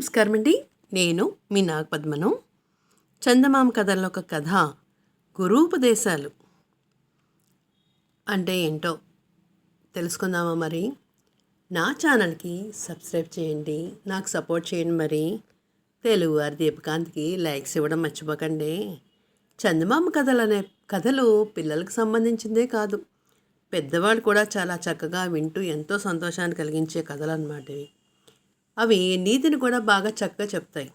నమస్కారం అండి. నేను మీ నాగపద్మను. చందమామ కథల్లో ఒక కథ గురూపదేశాలు అంటే ఏంటో తెలుసుకుందామా మరి? నా ఛానల్కి సబ్స్క్రైబ్ చేయండి నాకు సపోర్ట్ చేయండి మరి. తెలుగు వారి దీపకాంత్కి లైక్స్ ఇవ్వడం మర్చిపోకండి. చందమామ కథలు అనే కథలు పిల్లలకు సంబంధించిందే కాదు. పెద్దవాళ్ళు కూడా చాలా చక్కగా వింటూ ఎంతో సంతోషాన్ని కలిగించే కథలు అన్నమాట ఇవి. అవి నీతిని కూడా బాగా చక్కగా చెప్తాయి.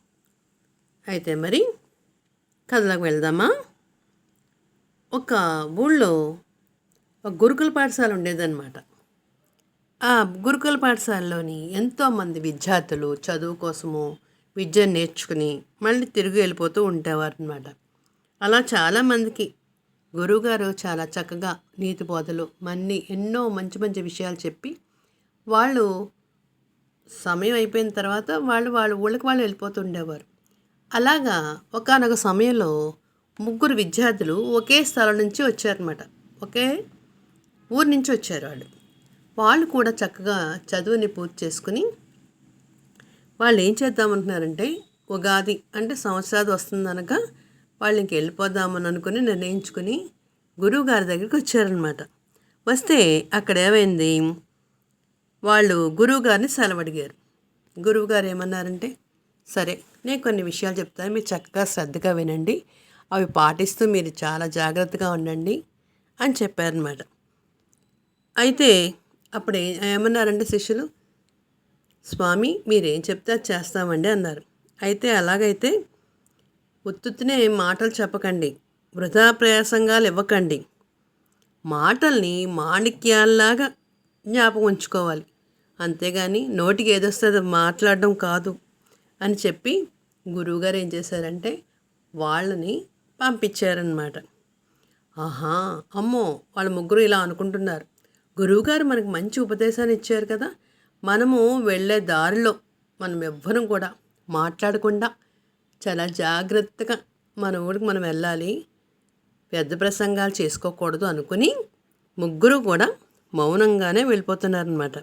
అయితే మరి కథలకు వెళ్దామా? ఒక ఊళ్ళో ఒక గురుకుల పాఠశాల ఉండేదన్నమాట. ఆ గురుకుల పాఠశాలలోని ఎంతోమంది విద్యార్థులు చదువు కోసము విద్య నేర్చుకుని మళ్ళీ తిరిగి వెళ్ళిపోతూ ఉండేవారు అనమాట అలా చాలామందికి గురువుగారు చాలా చక్కగా నీతి బోధలు మన్ని ఎన్నో మంచి మంచి విషయాలు చెప్పి వాళ్ళు సమయం అయిపోయిన తర్వాత వాళ్ళు వాళ్ళ ఊళ్ళకి వాళ్ళు వెళ్ళిపోతుండేవారు. అలాగా ఒకనొక సమయంలో ముగ్గురు విద్యార్థులు ఒకే స్థలం నుంచి వచ్చారనమాట ఒకే ఊరి నుంచి వచ్చారు వాళ్ళు. వాళ్ళు కూడా చక్కగా చదువుని పూర్తి చేసుకుని వాళ్ళు ఏం చేద్దామంటున్నారంటే ఉగాది అంటే సంవత్సరాది వస్తుందనక వాళ్ళు ఇంక వెళ్ళిపోదామని అనుకుని నిర్ణయించుకుని గురువు గారి దగ్గరికి వచ్చారనమాట వస్తే అక్కడ ఏమైంది? వాళ్ళు గురువుగారిని సెలవడిగారు. గురువుగారు ఏమన్నారంటే సరే నేను కొన్ని విషయాలు చెప్తాను మీరు చక్కగా శ్రద్ధగా వినండి. అవి పాటిస్తూ మీరు చాలా జాగ్రత్తగా ఉండండి అని చెప్పారనమాట అయితే అప్పుడు ఏమన్నారంటే శిష్యులు స్వామి మీరేం చెప్తే అది చేస్తామండి అన్నారు. అయితే అలాగైతే ఉత్తుత్తినే మాటలు చెప్పకండి వృధా ప్రయాసంగాలు ఇవ్వకండి. మాటల్ని మాణిక్యాల్లాగా జ్ఞాపకం ఉంచుకోవాలి. అంతేగాని నోటికి ఏదొస్తుందో మాట్లాడడం కాదు అని చెప్పి గురువుగారు ఏం చేశారంటే వాళ్ళని పంపించారనమాట ఆహా అమ్మో వాళ్ళ ముగ్గురు ఇలా అనుకుంటున్నారు. గురువుగారు మనకు మంచి ఉపదేశాన్ని ఇచ్చారు కదా. మనము వెళ్ళే దారిలో మనం ఎవ్వరం కూడా మాట్లాడకుండా చాలా జాగ్రత్తగా మన ఊరికి మనం వెళ్ళాలి. పెద్ద ప్రసంగాలు చేసుకోకూడదు అనుకుని ముగ్గురు కూడా మౌనంగానే వెళ్ళిపోతున్నారనమాట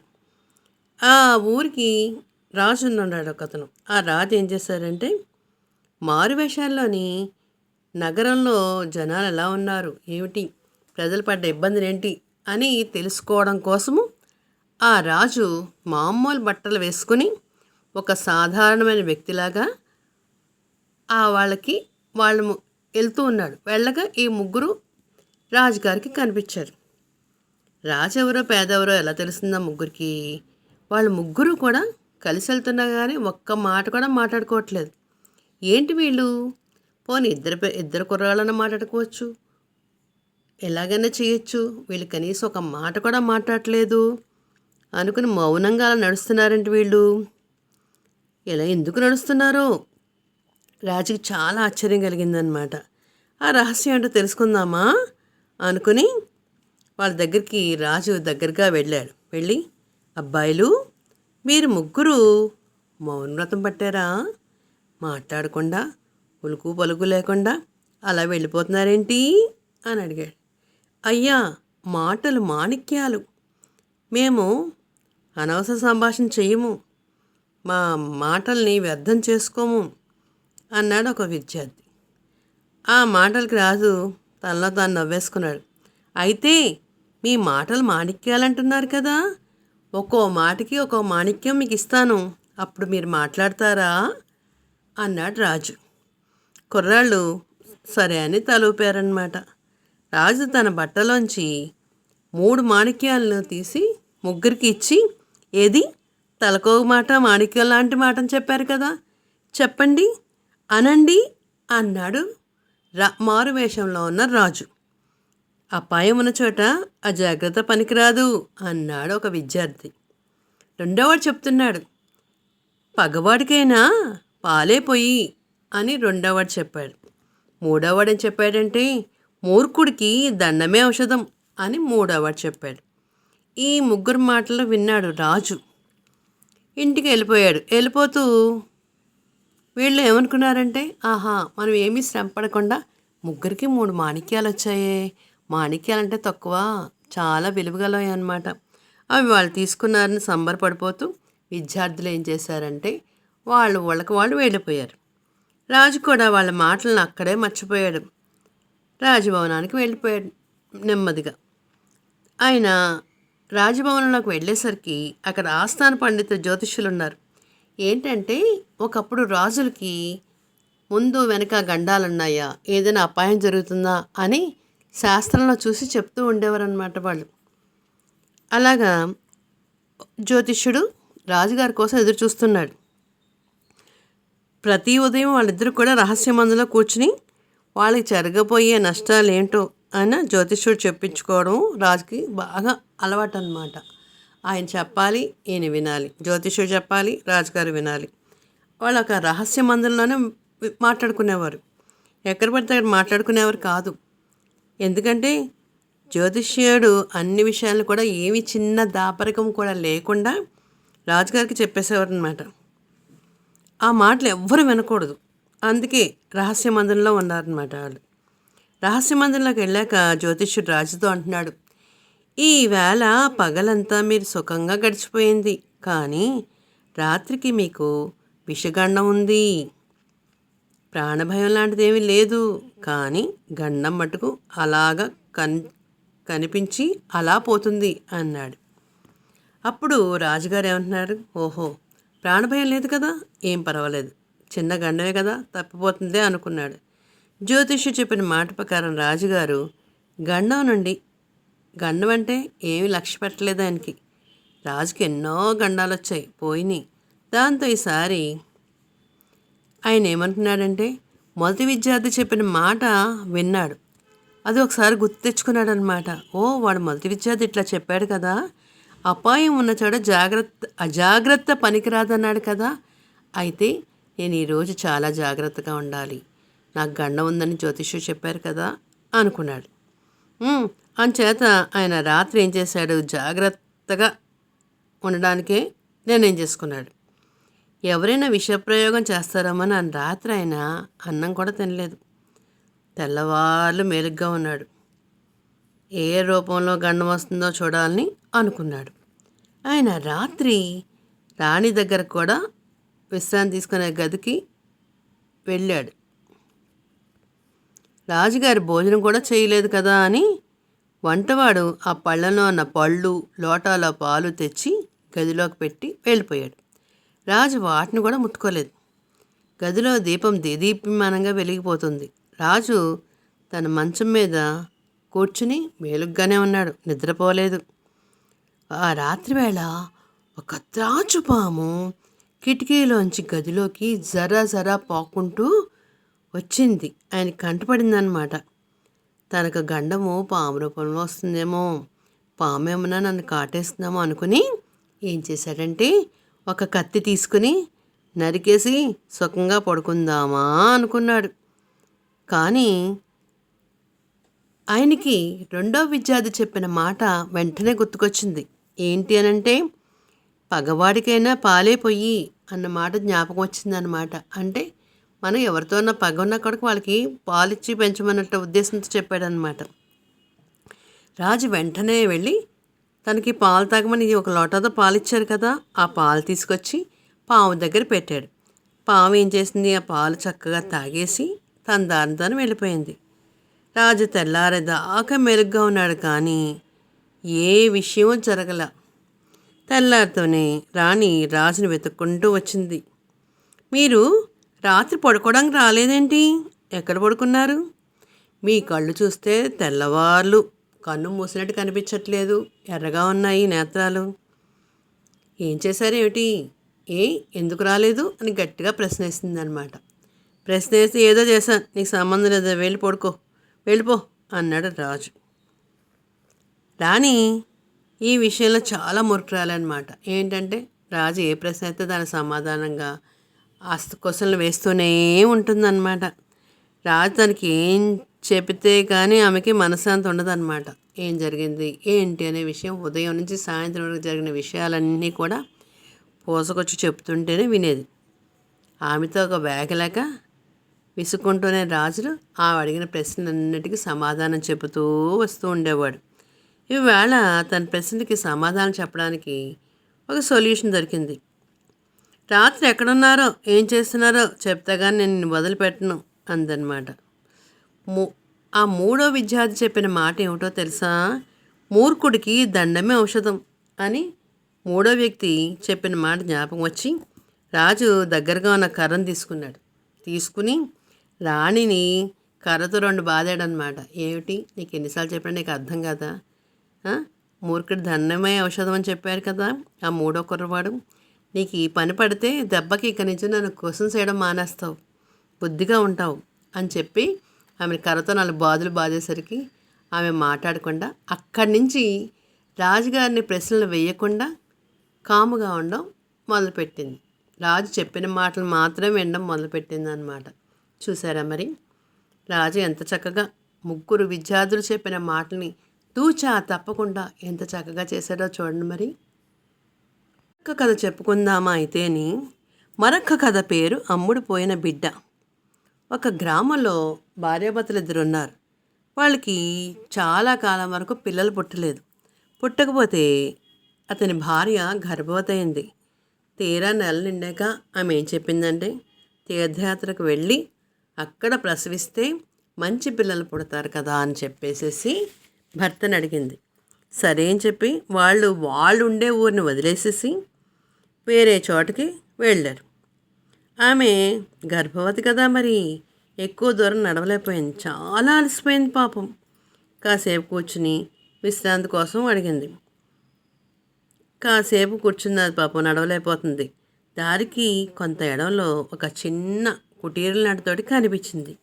ఆ ఊరికి రాజు ఉన్నాడు ఒక అతను ఆ రాజు ఏం చేశారంటే మారువేషాల్లోని నగరంలో జనాలు ఎలా ఉన్నారు? ఏమిటి? ప్రజలు పడ్డ ఇబ్బందులు ఏంటి అని తెలుసుకోవడం కోసము ఆ రాజు మామూలు బట్టలు వేసుకుని ఒక సాధారణమైన వ్యక్తిలాగా ఆ వాళ్ళకి వాళ్ళు వెళ్తూ ఉన్నాడు. వెళ్ళగా ఈ ముగ్గురు రాజుగారికి కనిపించారు. రాజు ఎవరో పేదెవరో ఎలా తెలుస్తుందా ముగ్గురికి? వాళ్ళు ముగ్గురు కూడా కలిసి వెళ్తున్నా కానీ ఒక్క మాట కూడా మాట్లాడుకోవట్లేదు. ఏంటి వీళ్ళు? పోనీ ఇద్దరు ఇద్దరు కుర్రాళ్ళన్న మాట్లాడుకోవచ్చు. ఎలాగైనా చేయొచ్చు. వీళ్ళు కనీసం ఒక మాట కూడా మాట్లాడలేదు అనుకుని మౌనంగా అలా నడుస్తున్నారంటే వీళ్ళు. ఇలా ఎందుకు నడుస్తున్నారో? రాజుకి చాలా ఆశ్చర్యం కలిగిందనమాట ఆ రహస్యం ఏంటో తెలుసుకుందామా? అనుకుని వాళ్ళ దగ్గరికి రాజు దగ్గరగా వెళ్ళాడు. వెళ్ళి అబ్బాయిలు మీరు ముగ్గురు మౌనవ్రతం పట్టారా? మాట్లాడకుండా ఉలుకు పలుకు లేకుండా అలా వెళ్ళిపోతున్నారేంటి? అని అడిగాడు. అయ్యా మాటలు మాణిక్యాలు. మేము అనవసర సంభాషణ చేయము. మా మాటల్ని వ్యర్థం చేసుకోము అన్నాడు ఒక విద్యార్థి. ఆ మాటలకి రాజు తనలో తాను నవ్వేసుకున్నాడు. అయితే మీ మాటలు మాణిక్యాలంటున్నారు కదా? ఒక్కో మాటకి ఒక్కో మాణిక్యం మీకు ఇస్తాను అప్పుడు మీరు మాట్లాడతారా? అన్నాడు రాజు. కుర్రాళ్ళు సరే అని తలూపారనమాట రాజు తన బట్టలోంచి మూడు మాణిక్యాలను తీసి ముగ్గురికి ఇచ్చి ఏది? తలకో మాట మాణిక్యం లాంటి మాటని చెప్పారు కదా. చెప్పండి అనండి అన్నాడు రా మారు వేషంలో ఉన్న రాజు. అపాయం ఉన్న చోట అజాగ్రత్త పనికిరాదు అన్నాడు ఒక విద్యార్థి. రెండోవాడు చెప్తున్నాడు పగవాడికైనా పాలే పోయి అని రెండోవాడు చెప్పాడు. మూడోవాడు ఏం చెప్పాడంటే మూర్ఖుడికి దండమే ఔషధం అని మూడోవాడు చెప్పాడు. ఈ ముగ్గురు మాటలు విన్నాడు రాజు. ఇంటికి వెళ్ళిపోయాడు. వెళ్ళిపోతూ వీళ్ళు ఏమనుకున్నారంటే ఆహా మనం ఏమీ శ్రమ పడకుండా ముగ్గురికి మూడు మాణిక్యాలు వచ్చాయే మాణిక్యాలంటే తక్కువ చాలా విలువగలవి అనమాట అవి వాళ్ళు తీసుకున్నారని సంబరపడిపోతూ విద్యార్థులు ఏం చేశారంటే వాళ్ళు వాళ్ళకి వాళ్ళు వెళ్ళిపోయారు. రాజు కూడా వాళ్ళ మాటలను అక్కడే మర్చిపోయాడు. రాజభవనానికి వెళ్ళిపోయాడు నెమ్మదిగా. ఆయన రాజభవనంలోకి వెళ్ళేసరికి అక్కడ ఆస్థాన పండిత జ్యోతిష్యులు ఉన్నారు ఏంటంటే ఒకప్పుడు రాజులకి ముందు వెనక గండాలున్నాయా? ఏదైనా అపాయం జరుగుతుందా? అని శాస్త్రంలో చూసి చెప్తూ ఉండేవారు అనమాట వాళ్ళు. అలాగా జ్యోతిష్యుడు రాజుగారి కోసం ఎదురు చూస్తున్నాడు. ప్రతి ఉదయం వాళ్ళిద్దరు కూడా రహస్య మందులో కూర్చుని వాళ్ళకి జరగబోయే నష్టాలు ఏంటో అని జ్యోతిష్యుడు చెప్పించుకోవడం రాజుకి బాగా అలవాటు అనమాట ఆయన చెప్పాలి ఈయన వినాలి. జ్యోతిష్యుడు చెప్పాలి రాజుగారు వినాలి. వాళ్ళు ఒక రహస్య మందుల్లోనే మాట్లాడుకునేవారు. ఎక్కడ పడితే అక్కడ మాట్లాడుకునేవారు కాదు. ఎందుకంటే జ్యోతిష్యుడు అన్ని విషయాలు కూడా ఏమి చిన్న దాపరికం కూడా లేకుండా రాజుగారికి చెప్పేసేవారు అనమాట ఆ మాటలు ఎవ్వరు వినకూడదు. అందుకే రహస్య మందిరంలో ఉన్నారనమాట వాళ్ళు. రహస్య మందిరంలోకి వెళ్ళాక జ్యోతిష్యుడు రాజుతో అంటున్నాడు ఈ వేళ పగలంతా మీరు సుఖంగా గడిచిపోయింది. కానీ రాత్రికి మీకు విషగండం ఉంది. ప్రాణభయం లాంటిది ఏమీ లేదు. కానీ గండం మటుకు అలాగా కన్ కనిపించి అలా పోతుంది అన్నాడు. అప్పుడు రాజుగారు ఏమంటున్నారు ఓహో ప్రాణభయం లేదు కదా ఏం పర్వాలేదు. చిన్న గండమే కదా తప్పిపోతుందే అనుకున్నాడు. జ్యోతిష్యు చెప్పిన మాట ప్రకారం రాజుగారు గండం నుండి గండం అంటే ఏమి లక్ష్య పెట్టలేదు ఆయనకి. రాజుకి ఎన్నో గండాలు వచ్చాయి పోయినాయి. దాంతో ఈసారి ఆయన ఏమంటున్నాడంటే మొదటి విద్యార్థి చెప్పిన మాట విన్నాడు. అది ఒకసారి గుర్తు తెచ్చుకున్నాడు అనమాట ఓ వాడు మొదటి విద్యార్థి ఇట్లా చెప్పాడు కదా. అపాయం ఉన్న చోట జాగ్రత్త అజాగ్రత్త పనికిరాదన్నాడు కదా. అయితే నేను ఈరోజు చాలా జాగ్రత్తగా ఉండాలి. నాకు గండ ఉందని జ్యోతిష్యు చెప్పారు కదా అనుకున్నాడు. అంచేత ఆయన రాత్రి ఏం చేశాడు? జాగ్రత్తగా ఉండడానికే నిర్ణయం చేసుకున్నాడు. ఎవరైనా విషప్రయోగం చేస్తారమ్మని అని రాత్రి ఆయన అన్నం కూడా తినలేదు. తెల్లవార్లు మెరుగ్గా ఉన్నాడు. ఏ రూపంలో గండం వస్తుందో చూడాలని అనుకున్నాడు. ఆయన రాత్రి రాణి దగ్గర కూడా విశ్రాంతి తీసుకునే గదికి వెళ్ళాడు. రాజుగారి భోజనం కూడా చేయలేదు కదా అని వంటవాడు ఆ పళ్ళలో ఉన్న పళ్ళు లోటాల పాలు తెచ్చి గదిలోకి పెట్టి వెళ్ళిపోయాడు. రాజు వాటిని కూడా ముట్టుకోలేదు. గదిలో దీపం దీదీప్యమానంగా వెలిగిపోతుంది. రాజు తన మంచం మీద కూర్చుని మేలుగ్గానే ఉన్నాడు. నిద్రపోలేదు. ఆ రాత్రి వేళ ఒక త్రాచుపాము కిటికీలోంచి గదిలోకి జరా జరా పాకుంటూ వచ్చింది. ఆయన కంటపడిందనమాట తనకు గండము పాము రూపంలో వస్తుందేమో. పాము ఏమన్నా నన్ను కాటేస్తుందేమో అనుకుని ఏం చేశాడంటే ఒక కత్తి తీసుకుని నరికేసి సుఖంగా పడుకుందామా అనుకున్నాడు. కానీ ఆయనకి రెండో విద్యార్థి చెప్పిన మాట వెంటనే గుర్తుకొచ్చింది. ఏంటి అనంటే పగవాడికైనా పాలే పొయ్యి అన్న మాట జ్ఞాపకం వచ్చిందనమాట అంటే మనం ఎవరితోన్నా పగ ఉన్న కొడుకు వాళ్ళకి పాలిచ్చి పెంచమన్నట్టు ఉద్దేశంతో చెప్పాడనమాట రాజు వెంటనే వెళ్ళి తనకి పాలు తాగమని ఒక లోటాతో పాలు ఇచ్చారు కదా ఆ పాలు తీసుకొచ్చి పాము దగ్గర పెట్టాడు. పాము ఏం చేసింది? ఆ పాలు చక్కగా తాగేసి తన దాని తను వెళ్ళిపోయింది. రాజు తెల్లారేదాకా మెరుగ్గా ఉన్నాడు కానీ ఏ విషయం జరగల. తెల్లారితోనే రాణి రాజుని వెతుక్కుంటూ వచ్చింది. మీరు రాత్రి పడుకోవడానికి రాలేదేంటి? ఎక్కడ పడుకున్నారు? మీ కళ్ళు చూస్తే తెల్లవార్లు. కన్ను మూసినట్టు కనిపించట్లేదు. ఎర్రగా ఉన్నాయి నేత్రాలు. ఏం చేశారేమిటి ఏ ఎందుకు రాలేదు? అని గట్టిగా ప్రశ్న అనమాట ప్రశ్న వేసి ఏదో చేశాను. నీకు సంబంధం లేదా? వెళ్ళి పడుకో. వెళ్ళిపో అన్నాడు రాజు. రాణి ఈ విషయంలో చాలా మురుకురాలన్నమాట ఏంటంటే రాజు ఏ ప్రశ్న అయితే దాని సమాధానంగా ఆస్తి క్వశ్చన్లు వేస్తూనే ఉంటుందన్నమాట. రాజు తనకి ఏం చెబితే కానీ ఆమెకి మనశ్శాంతి ఉండదన్నమాట. ఏం జరిగింది? ఏంటి అనే విషయం ఉదయం నుంచి సాయంత్రం వరకు జరిగిన విషయాలన్నీ కూడా పూసకొచ్చి చెప్తుంటేనే వినేది. ఆమెతో ఒక వేగలేక లేక విసుక్కుంటూనే రాజులు ఆ అడిగిన ప్రశ్నలన్నిటికీ సమాధానం చెబుతూ వస్తూ ఉండేవాడు. ఈవేళ తన ప్రశ్నకి సమాధానం చెప్పడానికి ఒక సొల్యూషన్ దొరికింది. రాత్రి ఎక్కడున్నారో? ఏం చేస్తున్నారో? చెప్తే కానీ నేను వదిలిపెట్టను అందనమాట ఆ మూడో విద్యార్థి చెప్పిన మాట ఏమిటో తెలుసా? మూర్ఖుడికి దండమే ఔషధం అని మూడో వ్యక్తి చెప్పిన మాట జ్ఞాపకం వచ్చి రాజు దగ్గరగా ఉన్న కర్రను తీసుకున్నాడు. తీసుకుని రాణిని కర్రతో రెండు బాధాడనమాట ఏమిటి? నీకు ఎన్నిసార్లు చెప్పినా నీకు అర్థం కదా? మూర్ఖుడు దండమే ఔషధం అని చెప్పారు కదా ఆ మూడో కుర్రవాడు. నీకు ఈ పని పడితే దెబ్బకి ఇక నుంచి నన్ను క్వశ్చన్స్ చేయడం మానేస్తావు. బుద్ధిగా ఉంటావు అని చెప్పి ఆమె కర్రతో నాలుగు బాధలు బాధేసరికి ఆమె మాట్లాడకుండా అక్కడి నుంచి రాజుగారిని ప్రశ్నలు వేయకుండా కాముగా ఉండడం మొదలుపెట్టింది. రాజు చెప్పిన మాటలు మాత్రమే వినడం మొదలుపెట్టింది అనమాట చూసారా మరి? రాజు ఎంత చక్కగా ముగ్గురు విద్యార్థులు చెప్పిన మాటల్ని తూచా తప్పకుండా ఎంత చక్కగా చేశాడో చూడండి మరి. ఒక్క కథ చెప్పుకుందామా అయితేని? మరొక కథ పేరు అమ్ముడు పోయిన బిడ్డ. ఒక గ్రామంలో భార్యాభర్తలు ఇద్దరు ఉన్నారు వాళ్ళకి చాలా కాలం వరకు పిల్లలు పుట్టలేదు. పుట్టకపోతే అతని భార్య గర్భవతి అయింది తీరా నెల నిండాక ఆమె ఏం చెప్పిందంటే తీర్థయాత్రకు వెళ్ళి అక్కడ ప్రసవిస్తే మంచి పిల్లలు పుడతారు కదా అని చెప్పేసేసి భర్తను అడిగింది. సరే అని చెప్పి వాళ్ళు వాళ్ళు ఉండే ఊరిని వదిలేసేసి వేరే చోటకి వెళ్ళారు. ఆమె గర్భవతి కదా మరి. ఎక్కువ దూరం నడవలేకపోయింది. చాలా అలసిపోయింది పాపం. కాసేపు కూర్చుని విశ్రాంతి కోసం అడిగింది. కాసేపు కూర్చున్నది పాపం నడవలేకపోతుంది. దారికి కొంత ఎడంలో ఒక చిన్న కుటీరల నాటితోటి కనిపించింది.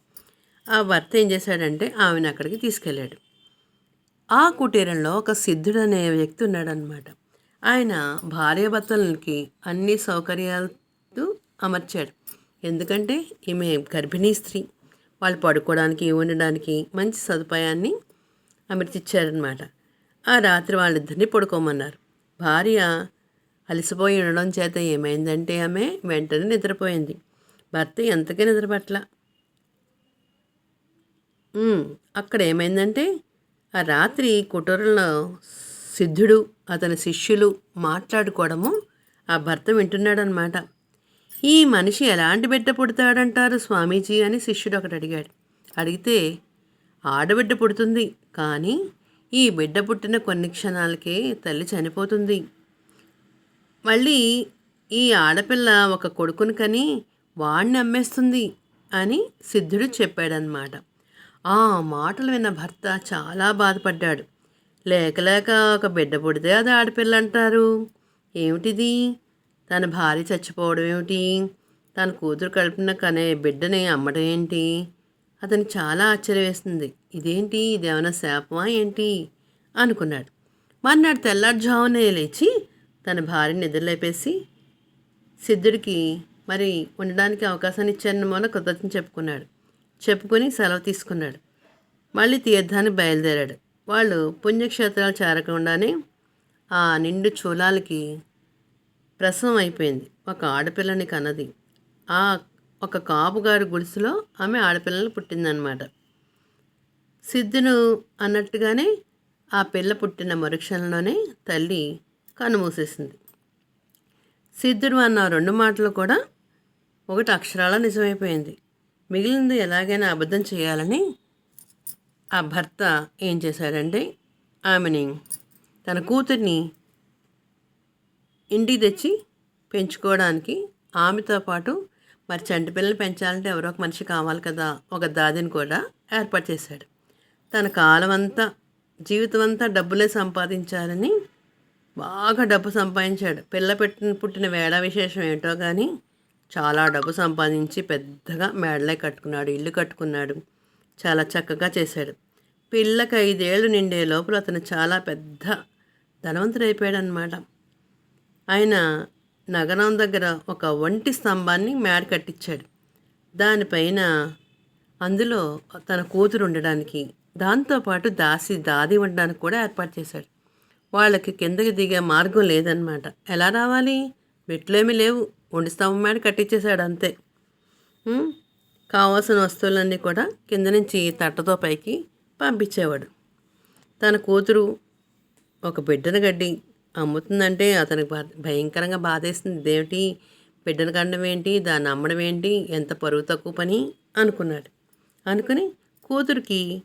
ఆ భర్త ఏం చేశాడంటే ఆమెను అక్కడికి తీసుకెళ్ళాడు. ఆ కుటీరంలో ఒక సిద్ధుడు అనే వ్యక్తి ఉన్నాడనమాట ఆయన భార్యాభర్తలకి అన్ని సౌకర్యాలు అమర్చాడు. ఎందుకంటే ఈమె గర్భిణీ స్త్రీ. వాళ్ళు పడుకోవడానికి ఉండడానికి మంచి సదుపాయాన్ని అమర్చిచ్చారనమాట ఆ రాత్రి వాళ్ళిద్దరిని పడుకోమన్నారు. భార్య అలసిపోయి ఉండడం చేత ఏమైందంటే ఆమె వెంటనే నిద్రపోయింది. భర్త ఎంతకీ నిద్రపట్ల? అక్కడ ఏమైందంటే ఆ రాత్రి కుటూరంలో సిద్ధుడు అతని శిష్యులు మాట్లాడుకోవడము ఆ భర్త వింటున్నాడనమాట ఈ మనిషి ఎలాంటి బిడ్డ పుడతాడంటారు స్వామీజీ అని శిష్యుడు ఒకటి అడిగాడు. అడిగితే ఆడబిడ్డ పుడుతుంది కానీ ఈ బిడ్డ పుట్టిన కొన్ని క్షణాలకే తల్లి చనిపోతుంది. మళ్ళీ ఈ ఆడపిల్ల ఒక కొడుకుని కని వాణ్ణి అమ్మేస్తుంది అని సిద్ధుడు చెప్పాడనమాట ఆ మాటలు విన్న భర్త చాలా బాధపడ్డాడు. లేక లేక ఒక బిడ్డ పుడితే అది ఆడపిల్ల అంటారు. ఏమిటిది? తన భార్య చచ్చిపోవడం ఏమిటి తన కూతురు కలిపిన కనే బిడ్డని అమ్మడం ఏంటి అతను చాలా ఆశ్చర్య వేస్తుంది ఇదేంటి? ఇదేమైనా శాపమా ఏంటి? అనుకున్నాడు. మర్నాడు తెల్లారుజామునే లేచి తన భార్యని నిద్రలేపేసి సిద్ధుడికి మరి ఉండడానికి అవకాశాన్ని ఇచ్చాను మూల కృతజ్ఞత చెప్పుకున్నాడు. చెప్పుకొని సెలవు తీసుకున్నాడు. మళ్ళీ తీర్థాన్ని బయలుదేరాడు. వాళ్ళు పుణ్యక్షేత్రాలు చేరకుండానే ఆ నిండు చూలాలకి ప్రసవం అయిపోయింది. ఒక ఆడపిల్లని కన్నది. ఆ ఒక కాపుగారి గుడిసెలో ఆమె ఆడపిల్లని పుట్టిందనమాట సిద్ధును అన్నట్టుగానే ఆ పిల్ల పుట్టిన మరుక్షణంలోనే తల్లి కన్నుమూసేసింది. సిద్ధుడు అన్న రెండు మాటలు కూడా ఒకటి అక్షరాల నిజమైపోయింది. మిగిలింది ఎలాగైనా అబద్ధం చేయాలని ఆ భర్త ఏం చేశాడంటే ఆమెని తన కూతుర్ని ఇంటికి తెచ్చి పెంచుకోవడానికి ఆమెతో పాటు మరి చంటి పిల్లలు పెంచాలంటే ఎవరో ఒక మనిషి కావాలి కదా ఒక దాదిని కూడా ఏర్పాటు చేశాడు. తన కాలం అంతా జీవితం అంతా డబ్బులే సంపాదించాలని బాగా డబ్బు సంపాదించాడు. పిల్ల పెట్టిన పుట్టిన వేడ విశేషం ఏంటో కానీ చాలా డబ్బు సంపాదించి పెద్దగా మేడలే కట్టుకున్నాడు ఇల్లు కట్టుకున్నాడు. చాలా చక్కగా చేశాడు. పిల్లకి ఐదేళ్ళు నిండే లోపల అతను చాలా పెద్ద ధనవంతుడైపోయాడు అనమాట ఆయన నగరం దగ్గర ఒక వంటి స్తంభాన్ని మేడ కట్టించాడు. దానిపైన అందులో తన కూతురు ఉండడానికి దాంతోపాటు దాసి దాది ఉండడానికి కూడా ఏర్పాటు చేశాడు. వాళ్ళకి కిందకి దిగే మార్గం లేదనమాట ఎలా రావాలి? మెట్లేమీ లేవు. ఒంటి స్తంభం మేడ కట్టించేశాడు అంతే. కావాల్సిన వస్తువులన్నీ కూడా కింద నుంచి తట్టతో పైకి పంపించేవాడు. తన కూతురు ఒక బిడ్డను గడ్డి అమ్ముతుందంటే అతనికి భయంకరంగా బాధేస్తుంది. ఇదేమిటి? బిడ్డను కండం ఏంటి? దాన్ని అమ్మడం ఏంటి? ఎంత పరువు తక్కువ పని? అనుకున్నాడు. అనుకుని కూతురికి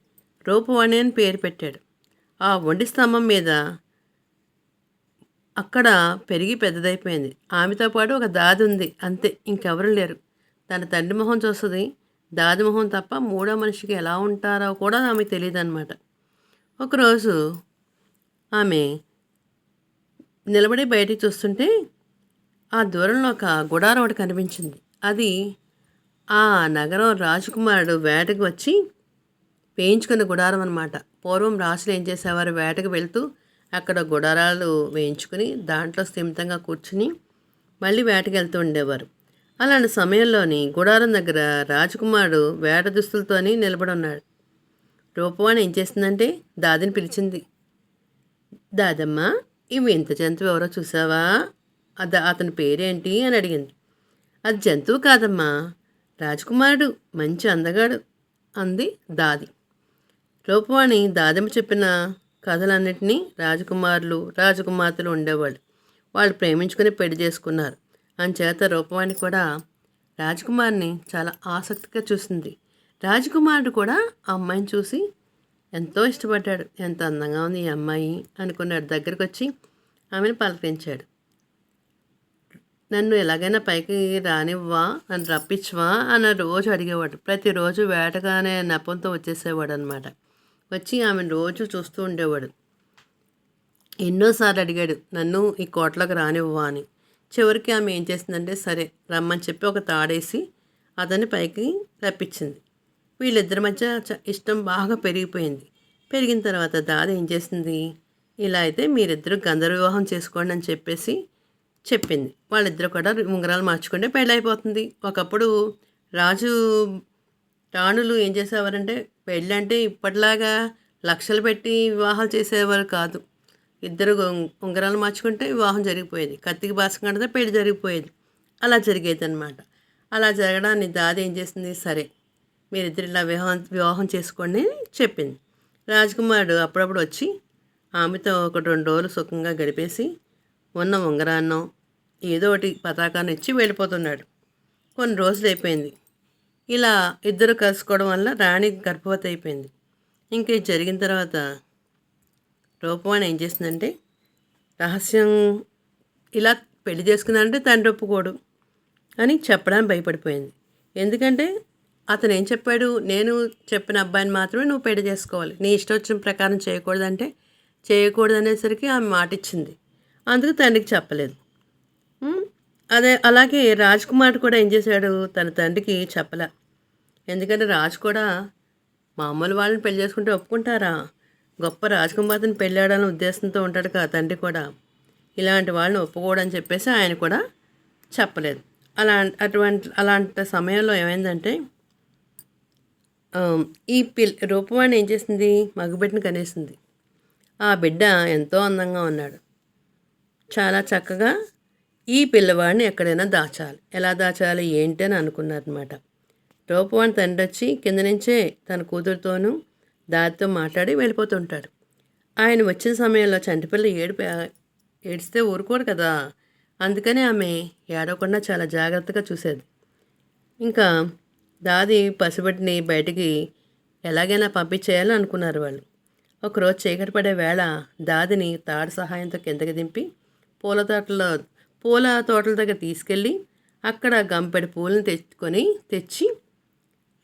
రూపవాణి అని పేరు పెట్టాడు. ఆ వండి స్తంభం మీద అక్కడ పెరిగి పెద్దదైపోయింది. ఆమెతో పాటు ఒక దాది ఉంది. అంతే ఇంకెవరు లేరు. తన తండ్రి మొహం చూస్తుంది. దాది మొహం తప్ప మూడో మనిషికి ఎలా ఉంటారో కూడా ఆమెకు తెలియదు అనమాట ఒకరోజు ఆమె నిలబడి బయటికి చూస్తుంటే ఆ దూరంలో ఒక గుడారం ఒకటి కనిపించింది. అది ఆ నగరం రాజకుమారుడు వేటకు వచ్చి వేయించుకున్న గుడారం అనమాట పూర్వం రాసులు ఏం చేసేవారు? వేటకు వెళ్తూ అక్కడ గుడారాలు వేయించుకుని దాంట్లో స్థిమితంగా కూర్చుని మళ్ళీ వేటకు వెళ్తూ ఉండేవారు. అలాంటి సమయంలోని గుడారం దగ్గర రాజకుమారుడు వేట దుస్తులతోని నిలబడి ఉన్నాడు. రూపవాణి ఏం చేసిందంటే దాదిని పిలిచింది. దాదమ్మా ఇవి ఇంత జంతువు ఎవరో చూసావా? అద అతని పేరేంటి అని అడిగింది. అది జంతువు కాదమ్మా రాజకుమారుడు మంచి అందగాడు అంది దాది. రూపవాణి దాదమ్మ చెప్పిన కథలన్నింటినీ రాజకుమారులు రాజకుమార్తెలు ఉండేవాళ్ళు. వాళ్ళు ప్రేమించుకుని పెళ్ళి చేసుకున్నారు. అంచేత రూపవాణి కూడా రాజకుమారిని చాలా ఆసక్తిగా చూసింది. రాజకుమారుడు కూడా ఆ అమ్మాయిని చూసి ఎంతో ఇష్టపడ్డాడు. ఎంత అందంగా ఉంది ఈ అమ్మాయి అనుకున్నాడు. దగ్గరకు వచ్చి ఆమెను పలకరించాడు. నన్ను ఎలాగైనా పైకి రానివ్వా నన్ను రప్పించవా అని రోజు అడిగేవాడు. ప్రతిరోజు వేటగానే నపంతో వచ్చేసేవాడు అనమాట వచ్చి ఆమెను రోజు చూస్తూ ఉండేవాడు. ఎన్నోసార్లు అడిగాడు నన్ను ఈ కోటలోకి రానివ్వా అని. చివరికి ఆమె ఏం చేసిందంటే సరే రమ్మని చెప్పి ఒక తాడేసి అతన్ని పైకి రప్పించింది. వీళ్ళిద్దరి మధ్య చ- ఇష్టం బాగా పెరిగిపోయింది. పెరిగిన తర్వాత దాద ఏం చేసింది? ఇలా అయితే మీరిద్దరు గంధర్వ వివాహం చేసుకోండి అని చెప్పేసి చెప్పింది. వాళ్ళిద్దరు కూడా ఉంగరాలు మార్చుకుంటే పెళ్ళి అయిపోతుంది ఒకప్పుడు రాజు రాణులు ఏం చేసేవారంటే పెళ్ళి అంటే ఇప్పటిలాగా లక్షలు పెట్టి వివాహాలు చేసేవారు కాదు. ఇద్దరు ఉంగరాలు మార్చుకుంటే వివాహం జరిగిపోయేది. కత్తికి బాసం కడితే పెళ్ళి జరిగిపోయేది. అలా జరిగేది అనమాట అలా జరగడాన్ని దాది ఏం చేసింది? సరే మీరిద్దరు ఇలా వివాహం వివాహం చేసుకోండి అని చెప్పింది. రాజకుమారుడు అప్పుడప్పుడు వచ్చి ఆమెతో ఒక రెండు రోజులు సుఖంగా గడిపేసి ఉన్న ఉంగరాన్నం ఏదో ఒకటి పతాకాన్ని ఇచ్చి వెళ్ళిపోతున్నాడు. కొన్ని రోజులు అయిపోయింది. ఇలా ఇద్దరు కలుసుకోవడం వల్ల రాణి గర్భవతి అయిపోయింది. ఇంకా ఇది జరిగిన తర్వాత రూపవాణి ఏం చేసిందంటే రహస్యం ఇలా పెళ్ళి చేసుకున్నానంటే తండ్రి ఒప్పుకోడు అని చెప్పడానికి భయపడిపోయింది. ఎందుకంటే అతను ఏం చెప్పాడు? నేను చెప్పిన అబ్బాయిని మాత్రమే నువ్వు పెళ్ళి చేసుకోవాలి. నీ ఇష్టం వచ్చిన ప్రకారం చేయకూడదంటే చేయకూడదు అనేసరికి ఆమె మాట ఇచ్చింది అందుకు తండ్రికి చెప్పలేదు. అదే అలాగే రాజ్ కుమార్ కూడా ఏం చేశాడు? తన తండ్రికి చెప్పలే. ఎందుకంటే రాజు కూడా మామూలు వాళ్ళని పెళ్ళి చేసుకుంటే ఒప్పుకుంటారా? గొప్ప రాజకుమార్తెని పెళ్ళాడని ఉద్దేశంతో ఉంటాడు కదా తండ్రి కూడా. ఇలాంటి వాళ్ళని ఒప్పుకోడని చెప్పేసి ఆయన కూడా చెప్పలేదు. అలా అటువంటి అలాంటి సమయంలో ఏమైందంటే ఈ పిల్ రూపవాణి ఏం చేసింది? మగబిడ్డను కనేసింది. ఆ బిడ్డ ఎంతో అందంగా ఉన్నాడు. చాలా చక్కగా ఈ పిల్లవాడిని ఎక్కడైనా దాచాలి. ఎలా దాచాలి? ఏంటి అని అనుకున్నారనమాట రూపవాణి తండ్రి వచ్చి కింద నుంచే తన కూతురుతోనూ దారితో మాట్లాడి వెళ్ళిపోతుంటాడు ఆయన వచ్చిన సమయంలో చంటిపిల్ల ఏడు ఏడిస్తే ఊరుకోడు కదా. అందుకని ఆమె ఏడవకుండా చాలా జాగ్రత్తగా చూసేది. ఇంకా దాది పసిబిడ్డని బయటికి ఎలాగైనా పంపించేయాలని అనుకున్నారు వాళ్ళు. ఒకరోజు చీకటి పడే వేళ దాదిని తాడు సహాయంతో కిందకి దింపి పూల తోటలో పూల తోటల దగ్గర తీసుకెళ్ళి అక్కడ గంపెడి పూలను తెచ్చుకొని తెచ్చి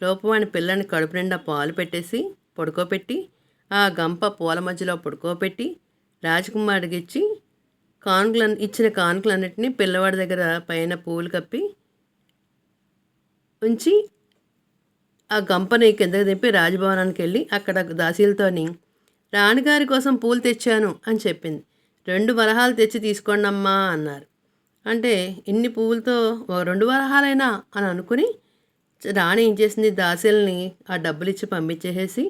లోపమైన పిల్లని కడుపు నిండా పాలు పెట్టేసి పడుకోబెట్టి ఆ గంప పూల మధ్యలో పడుకోబెట్టి రాజకుమారుడికి ఇచ్చి కానుకలు ఇచ్చిన కానుకలన్నింటినీ పిల్లవాడి దగ్గర పైన పూలు కప్పి ఉంచి ఆ గంపని కిందకి దింపి రాజభవనానికి వెళ్ళి అక్కడ దాసీలతోని రాణిగారి కోసం పూలు తెచ్చాను అని చెప్పింది. రెండు వరహాలు తెచ్చి తీసుకోండి అమ్మా అన్నారు. అంటే ఇన్ని పువ్వులతో రెండు వరహాలైనా అని అనుకుని రాణి ఏం చేసింది? దాసీల్ని ఆ డబ్బులు ఇచ్చి పంపించేసేసి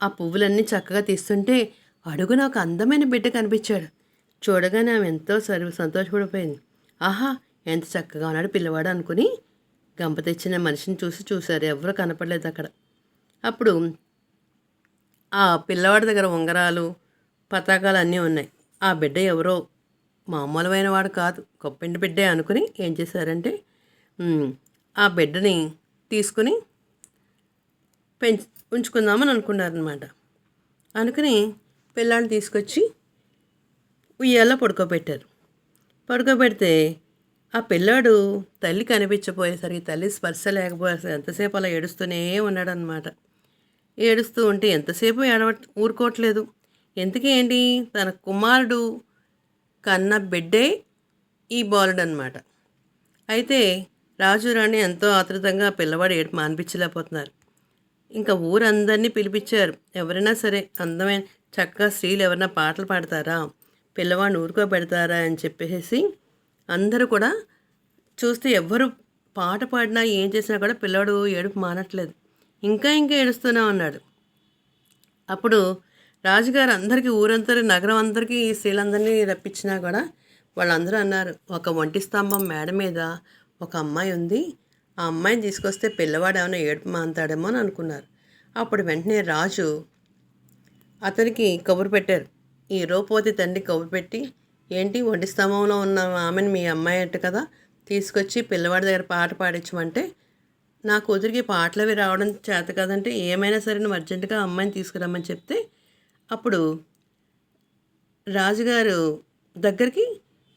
ఆ పువ్వులన్నీ చక్కగా తీస్తుంటే అడుగున ఒక అందమైన బిడ్డ కనిపించాడు. చూడగానే ఆమె ఎంతో సరి సంతోషపడిపోయింది. ఆహా ఎంత చక్కగా ఉన్నాడు పిల్లవాడు అనుకుని గంప తెచ్చిన మనిషిని చూసి చూశారు. ఎవరు కనపడలేదు అక్కడ. అప్పుడు ఆ పిల్లవాడి దగ్గర ఉంగరాలు పతాకాలు అన్నీ ఉన్నాయి. ఆ బిడ్డ ఎవరో మామూలమైన వాడు కాదు గొప్పింటి బిడ్డే అనుకుని ఏం చేశారంటే ఆ బిడ్డని తీసుకుని పెంచ్ ఉంచుకుందామని అనుకున్నారనమాట అనుకుని పిల్లాడిని తీసుకొచ్చి ఉయ్యాల పడుకోబెట్టారు. పడుకోబెడితే ఆ పిల్లాడు తల్లి కనిపించపోయేసరికి తల్లి స్పర్శ లేకపోయేసరికి ఎంతసేపు అలా ఏడుస్తూనే ఉన్నాడనమాట ఏడుస్తూ ఉంటే ఎంతసేపు ఏడవ ఊరుకోవట్లేదు. ఎందుకేంటి తన కుమారుడు కన్న బిడ్డే ఈ బాలుడు అనమాట అయితే రాజు రాణి ఎంతో ఆతృతంగా పిల్లవాడు ఏడు మానిపించలేకపోతున్నారు. ఇంకా ఊరందరినీ పిలిపించారు. ఎవరైనా సరే అందమైన చక్కగా స్త్రీలు ఎవరైనా పాటలు పాడతారా? పిల్లవాడిని ఊరుకోబెడతారా? అని చెప్పేసి అందరూ కూడా చూస్తే ఎవ్వరు పాట పాడినా ఏం చేసినా కూడా పిల్లవాడు ఏడుపు మానట్లేదు. ఇంకా ఇంకా ఏడుస్తూనే ఉన్నాడు. అప్పుడు రాజుగారు అందరికీ ఊరందరి నగరం అందరికీ ఈ స్త్రీలందరినీ రప్పించినా కూడా వాళ్ళందరూ అన్నారు ఒక ఒంటి స్తంభం మేడ మీద ఒక అమ్మాయి ఉంది. ఆ అమ్మాయిని తీసుకొస్తే పిల్లవాడు ఏమైనా ఏడుపు మాంతాడేమో అని అనుకున్నారు. అప్పుడు వెంటనే రాజు అతనికి కబురు పెట్టారు. ఈ రూపవతి తండ్రి కబురు పెట్టి ఏంటి ఒంటి స్తంభంలో ఉన్న ఆమెను మీ అమ్మాయి అంట కదా తీసుకొచ్చి పిల్లవాడి దగ్గర పాట పాడించమంటే నా కూతురికి పాటలు అవి రావడం చేత కదంటే ఏమైనా సరే నువ్వు అర్జెంటుగా అమ్మాయిని తీసుకురమ్మని చెప్తే అప్పుడు రాజుగారు దగ్గరికి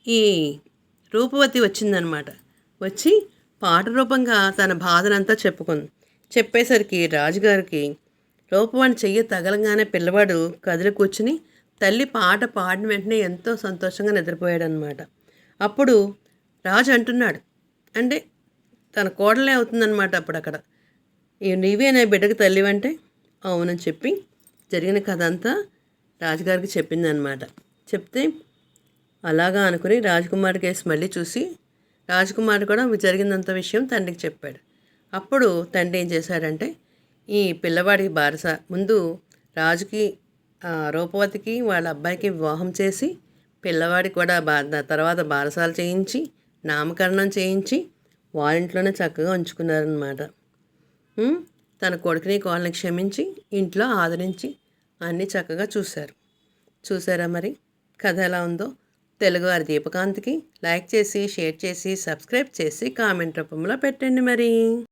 ఈ రూపవతి వచ్చిందనమాట. వచ్చి పాట రూపంగా తన బాధనంతా చెప్పుకుంది. చెప్పేసరికి రాజుగారికి రూపవాణి చెయ్యి తగలంగానే పిల్లవాడు కదిలి కూర్చుని తల్లి పాట పాడిన వెంటనే ఎంతో సంతోషంగా నిద్రపోయాడనమాట. అప్పుడు రాజు అంటున్నాడు అంటే తన కోడలే అవుతుందన్నమాట అప్పుడు అక్కడ ఈ నీవే నా బిడ్డకు తల్లివంటే? అవునని చెప్పి జరిగిన కథ అంతా రాజుగారికి చెప్పిందనమాట. చెప్తే అలాగా అనుకుని రాజకుమారి కేసు మళ్ళీ చూసి రాజకుమారి కూడా జరిగినంత విషయం తండ్రికి చెప్పాడు. అప్పుడు తండ్రి ఏం చేశాడంటే ఈ పిల్లవాడికి బారస. ముందు రాజుకి రూపవతికి వాళ్ళ అబ్బాయికి వివాహం చేసి పిల్లవాడికి కూడా బా తర్వాత బారసాలు చేయించి నామకరణం చేయించి వాళ్ళింట్లోనే చక్కగా ఉంచుకున్నారనమాట తన కొడుకుని కోళ్ళని క్షమించి ఇంట్లో ఆదరించి అన్నీ చక్కగా చూశారు. చూసారా మరి? కథ ఎలా ఉందో? తెలుగువారి దీపకాంత్కి లైక్ చేసి షేర్ చేసి సబ్స్క్రైబ్ చేసి కామెంట్ రూపంలో పెట్టండి మరి.